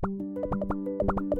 Thank you.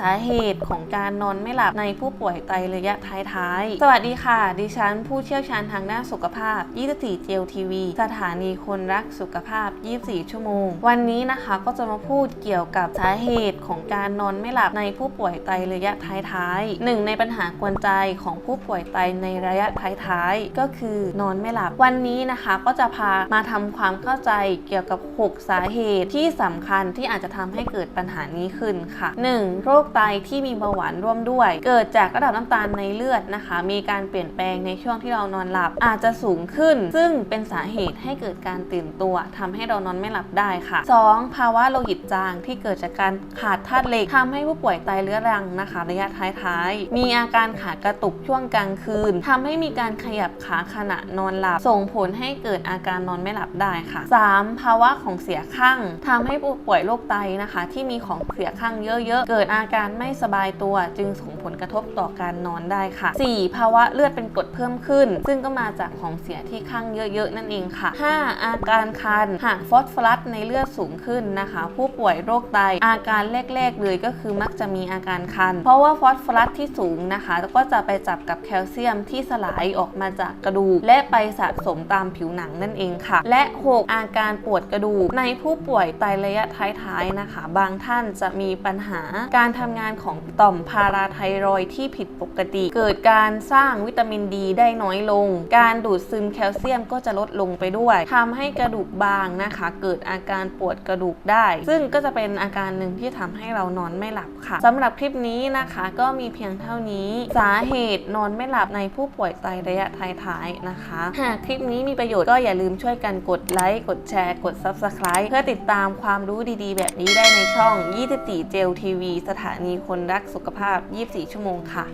สาเหตุของการนอนไม่หลับในผู้ป่วยไตระยะท้ายๆ สวัสดีค่ะ ดิฉันผู้เชี่ยวชาญทางด้านสุขภาพ 24เจลทีวีสถานีคนรักสุขภาพ 24 ชั่วโมง วันนี้นะคะก็จะมาพูดเกี่ยวกับสาเหตุของการนอนไม่หลับในผู้ป่วยไตระยะท้ายๆหนึ่งในปัญหากวนใจของผู้ป่วยไตในระยะท้ายๆ ก็คือนอนไม่หลับ วันนี้นะคะก็จะพามาทำความเข้าใจเกี่ยวกับ 6 สาเหตุที่สำคัญที่อาจจะทำให้เกิดปัญหานี้ขึ้นค่ะ 1. โรคไตที่มีเบาหวานร่วมด้วย เกิดจากระดับน้ำตาลในเลือดนะคะ มีการเปลี่ยนแปลงในช่วงที่เรานอนหลับ อาจจะสูงขึ้น ซึ่งเป็นสาเหตุให้เกิดการตื่นตัวทำให้เรานอนไม่หลับได้ค่ะ 2. ภาวะโลหิตจางที่เกิดจากการขาดธาตุเหล็กทำให้ผู้ป่วยไตเรื้อรังนะคะ ระยะท้ายๆ มีอาการขาดกระตุกช่วงกลางคืนทำให้มีการขยับขาขณะนอนหลับ ส่งผลให้เกิดอาการนอนไม่หลับได้ค่ะ 3. ภาวะของเสียข้างทำให้ผู้ป่วยโรคไตนะคะ ที่มีของเสียข้างเยอะๆ เกิดอาการไม่สบายตัวจึงส่งผลกระทบต่อการนอนได้ค่ะ 4. ภาวะเลือดเป็นกรดเพิ่มขึ้น ซึ่งก็มาจากของเสียที่ข้างเยอะๆ นั่นเองค่ะ 5. อาการคัน หากฟอสฟอรัสในเลือดสูงขึ้นนะคะ ผู้ป่วยโรคไตอาการแรกๆเลยก็คือมักจะมีอาการคัน เพราะว่าฟอสฟอรัสที่สูงนะคะก็จะไปจับกับแคลเซียมที่สลายออกมาจากกระดูกและไปสะสมตามผิวหนังนั่นเองค่ะ และ 6 อาการปวดกระดูกในผู้ป่วยไตระยะท้ายๆนะคะ บางท่านจะมีปัญหาการททำงานของต่อมพาราไทรอยที่ผิดปกติ เกิดการสร้างวิตามินดีได้น้อยลง การดูดซึมแคลเซียมก็จะลดลงไปด้วยทำให้กระดูกบางนะคะ เกิดอาการปวดกระดูกได้ ซึ่งก็จะเป็นอาการหนึ่งที่ทำให้เรานอนไม่หลับค่ะสำหรับคลิปนี้นะคะก็มีเพียงเท่านี้ สาเหตุนอนไม่หลับในผู้ป่วยไตระยะท้ายๆนะคะ หากคลิปนี้มีประโยชน์ก็อย่าลืมช่วยกันกดไลค์กดแชร์กด Subscribe เพื่อติดตามความรู้ดีๆ แบบนี้ได้ในช่อง 24 เจลทีวีสถานนีคนรักสุขภาพ 24 ชั่วโมงค่ะ